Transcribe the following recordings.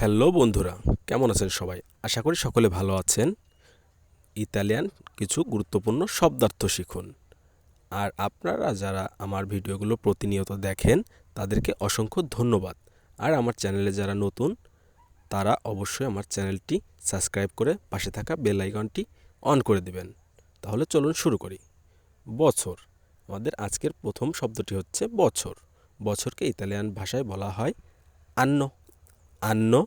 Hello বন্ধুরা, কেমন আছেন সবাই? আশা করি সকলে ভালো আছেন। ইতালিয়ান কিছু গুরুত্বপূর্ণ শব্দার্থ শিখুন। আর আপনারা যারা আমার ভিডিওগুলো প্রতিনিয়ত দেখেন, তাদেরকে অসংখ্য ধন্যবাদ। আর আমার চ্যানেলে যারা নতুন, তারা অবশ্যই আমার চ্যানেলটি সাবস্ক্রাইব করে পাশে থাকা বেল আইকনটি অন করে দিবেন। তাহলে চলুন শুরু করি। বছর। আমাদের আজকের প্রথম শব্দটি হচ্ছে বছর। বছরকে ইতালিয়ান ভাষায় বলা হয় আন্ন। আন্ন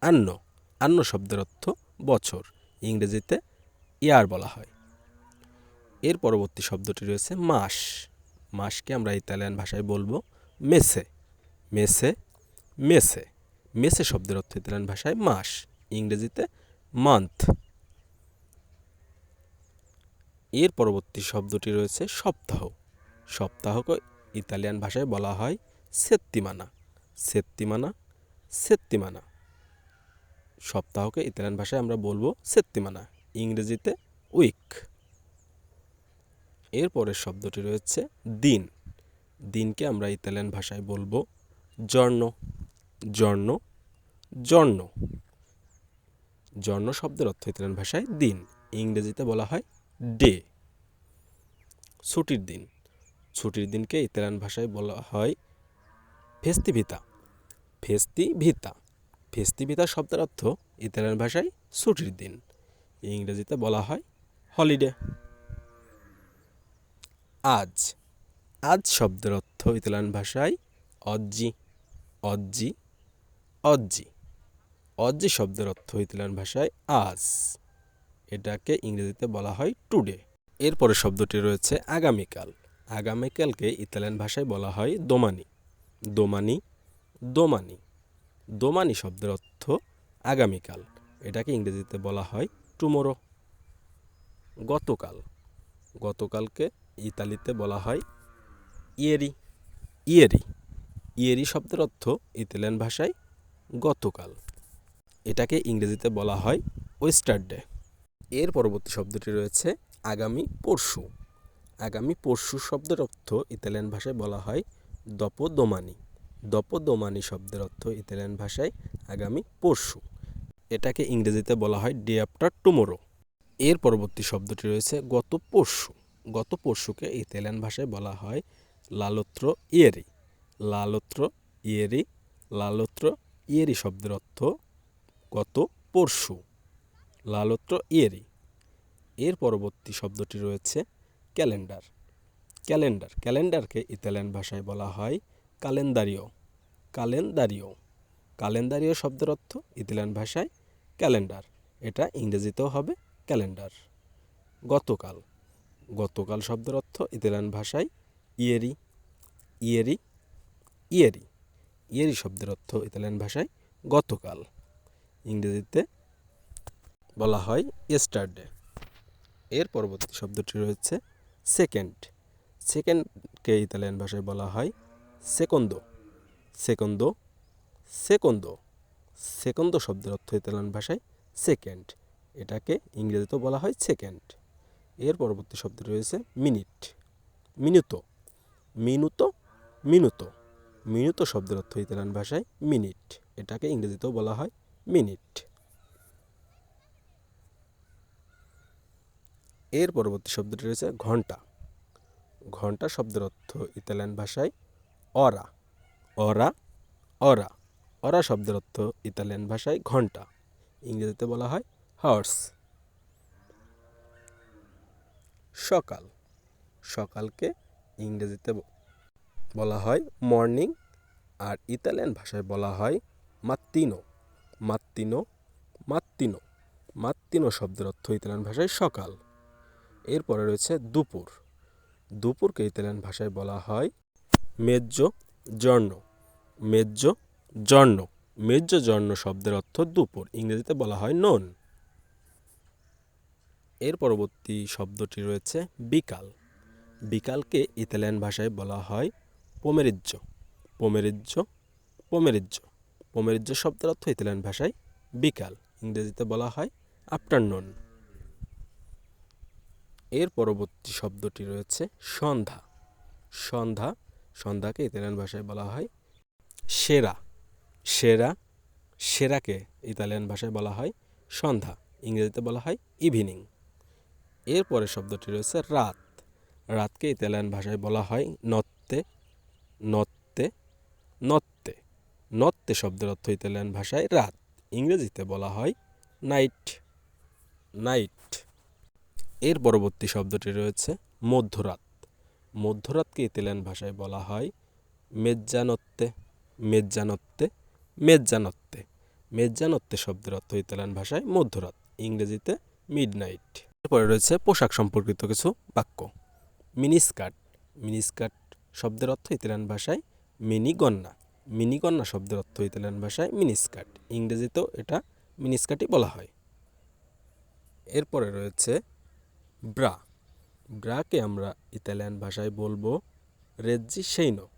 আন্ন আন্ন শব্দের অর্থ বছর, ইংরেজিতে ইয়ার বলা হয়। এর পরবর্তী শব্দটি রয়েছে মাস। মাসকে আমরা ইতালিয়ান ভাষায় বলব মেসে। মেসে মেসে। মেসে শব্দের অর্থ ইতালিয়ান ভাষায় মাস, ইংরেজিতে মান্থ এর পরবর্তী শব্দটি রয়েছে সপ্তাহ। সপ্তাহকে ইতালিয়ান ভাষায় বলা হয় সেত্তিমানা। সেত্তিমানা সেত্তিমানা। সপ্তাহকে ইতালিয়ান ভাষায় আমরা বলব সেত্তিমানা, ইংরেজিতে উইক। এরপরের শব্দটি রয়েছে দিন। দিনকে আমরা ইতালিয়ান ভাষায় বলব জর্ণ। জর্ণ জর্ণ। জর্ণ শব্দের অর্থ ইতালিয়ান ভাষায় দিন, ইংরেজিতে বলা হয় ডে। ছুটির দিন। ছুটির দিনকে ইতালিয়ান ভাষায় বলা হয় ফেস্তিভিতা। ফেস্তিভিতা ফেস্তিভিতা শব্দের অর্থ ইতালিয়ান ভাষায় ছুটির দিন। ইংরেজিতে বলা হয় হলিডে আজ। আজ শব্দের অর্থ ইতালিয়ান ভাষায় অজ্জি। অজ্জি। অজ্জি। অজ্জি শব্দের অর্থ ইতালিয়ান ভাষায় আজ। এটাকে ইংরেজিতে বলা হয় টুডে এরপরে শব্দটি রয়েছে আগামীকাল। আগামীকালকে ইতালিয়ান ভাষায় বলা হয় দোমানি। দোমানি দোমানি। দোমানি শব্দের অর্থ আগামীকাল। এটাকে ইংরেজিতে বলা হয় টুমোরো গতকাল। গতকালকে ইতালিতে বলা হয় ইয়েরি। ইয়েরি। ইয়েরি শব্দের অর্থ ইতালিয়ান ভাষায় গতকাল। এটাকে ইংরেজিতে বলা হয় ওয়েস্টারডে। এর পরবর্তী শব্দটি রয়েছে আগামী পরশু। আগামী পরশু শব্দের অর্থ ইতালিয়ান ভাষায় বলা হয় দপদোমানি। দপদোমানি শব্দের অর্থ ইতালিয়ান ভাষায় আগামী পরশু। এটাকে ইংরেজিতে বলা হয় ডে আফটার টুমোরো এর পরবর্তী শব্দটি রয়েছে গত পরশু গত পরশুকে ইতালিয়ান ভাষায় বলা হয় লালোত্র ইয়েরি লালোত্র ইয়েরি লালোত্র ইয়েরি শব্দের অর্থ গত পরশু লালোত্র ইয়েরি। এর পরবর্তী শব্দটি রয়েছে ক্যালেন্ডার ক্যালেন্ডার। ক্যালেন্ডারকে ইতালিয়ান ভাষায় বলা হয় কালেন্দারিও কালেন্দারিও। কালেন্দারিও শব্দের অর্থ ইতালিয়ান ভাষায় ক্যালেন্ডার। এটা ইংরেজিতেও হবে ক্যালেন্ডার। গতকাল। গতকাল শব্দের অর্থ ইতালিয়ান ভাষায় ইয়েরি। ইয়েরি। ইয়েরি। ইয়েরি শব্দের অর্থ ইতালিয়ান ভাষায় গতকাল। ইংরেজিতে বলা হয় ইয়েস্টারডে এর পরবর্তী শব্দটি রয়েছে সেকেন্ড সেকেন্ডকে ইতালিয়ান ভাষায় বলা হয় সেকন্দো সেকন্দো সেকন্দো সেকন্দো শব্দের অর্থ ইতালিয়ান ভাষায় সেকেন্ড এটাকে ইংরেজিতেও বলা হয় সেকেন্ড এর পরবর্তী শব্দ রয়েছে মিনিট, মিনুতো মিনুতো, মিনুত। মিনুত শব্দের অর্থ ইতালিয়ান ভাষায় মিনিট, এটাকে ইংরেজিতেও বলা হয় মিনিট। এর পরবর্তী শব্দটি রয়েছে ঘণ্টা ঘণ্টা শব্দের অর্থ ইতালিয়ান ভাষায় অরা। অরা অরা অরা শব্দের অর্থ ইতালিয়ান ভাষায় ঘণ্টা, ইংরেজিতে বলা হয় হর্স সকাল, সকালকে ইংরেজিতে বলা হয় মর্নিং আর ইতালিয়ান ভাষায় বলা হয় মাত্তিনো মাত্তিনো মাত্তিনো মাত্তিনো শব্দের অর্থ ইতালিয়ান ভাষায় সকাল। এরপরে রয়েছে দুপুর, দুপুরকে ইতালিয়ান ভাষায় বলা হয় মেজ্জো জর্ণ মেজ্জো, জর্ণ। মেজ্জো, জর্ণ শব্দের অর্থ দুপুর। ইংরেজিতে বলা হয় নন। এর পরবর্তী শব্দটি রয়েছে বিকাল। বিকালকে ইতালিয়ান ভাষায় বলা হয় পোমেরিজ্জ। পোমেরিজ্জ পোমেরিজ্জ। পোমেরিজ্জ শব্দের অর্থ ইতালিয়ান ভাষায় বিকাল। ইংরেজিতে বলা হয় আফটারনুন। এর পরবর্তী শব্দটি রয়েছে সন্ধ্যা। সন্ধ্যা, সন্ধ্যাকে ইতালিয়ান ভাষায় বলা হয় সেরা। সেরা, সেরাকে ইতালিয়ান ভাষায় বলা হয় সন্ধ্যা, ইংরেজিতে বলা হয় ইভিনিং এরপরে শব্দটি রয়েছে রাত। রাতকে ইতালিয়ান ভাষায় বলা হয় নত্তে নত্তে নত্তে। নত্তে শব্দের অর্থ ইতালিয়ান ভাষায় রাত। ইংরেজিতে বলা হয় নাইট নাইট এর পরবর্তী শব্দটি রয়েছে মধ্যরাত। মধ্যরাতকে ইতালিয়ান ভাষায় বলা হয় মেজ্জানত্তে। মেজ্জানত্তে মেজ্জানত্তে মেজ্জানত্তে শব্দের অর্থ ইতালিয়ান ভাষায় মধ্যরাত, ইংরেজিতে মিডনাইট এরপরে রয়েছে পোশাক সম্পর্কিত কিছু বাক্য। মিনিস্কার্ট মিনিস্কার্ট শব্দের অর্থ ইতালিয়ান ভাষায় মিনিগন্না। মিনিগন্না শব্দের অর্থ ইতালিয়ান ভাষায় মিনিস্কার্ট ইংরেজিতেও এটা মিনিস্কার্টই বলা হয়। এরপরে রয়েছে ব্রা। ব্রাকে আমরা ইতালিয়ান ভাষায় বলব রেজ্জি সেইনো।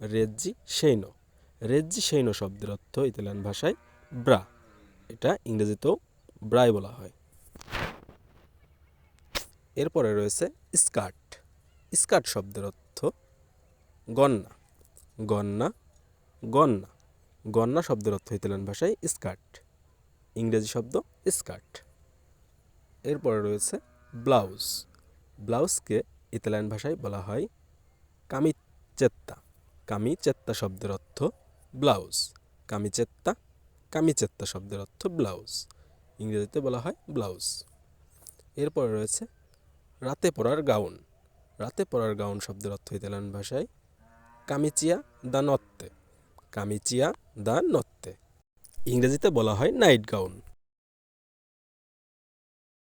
রেজ্জি সেইনো। রেজ্জি সেইনো শব্দের অর্থ ইতালিয়ান ভাষায় ব্রা। এটা ইংরেজিতেও ব্রাই বলা হয়। এরপরে রয়েছে স্কার্ট। স্কার্ট শব্দের অর্থ গন্না। গন্না গন্না। গন্না শব্দের অর্থ ইতালিয়ান ভাষায় স্কার্ট। ইংরেজি শব্দ স্কার্ট। এরপরে রয়েছে ব্লাউজ। ব্লাউজকে ইতালিয়ান ভাষায় বলা হয় কামিচেত্তা। কামিচেত্তা শব্দের অর্থ ব্লাউজ। কামিচেত্তা। কামিচেত্তা শব্দের অর্থ ব্লাউজ। ইংরেজিতে বলা হয় ব্লাউজ। এরপরে রয়েছে রাতে পরার গাউন। রাতে পরার গাউন শব্দের অর্থ ইতালিয়ান ভাষায় কামিচিয়া দা নত্তে। কামিচিয়া দা নত্তে। ইংরেজিতে বলা হয় নাইট গাউন।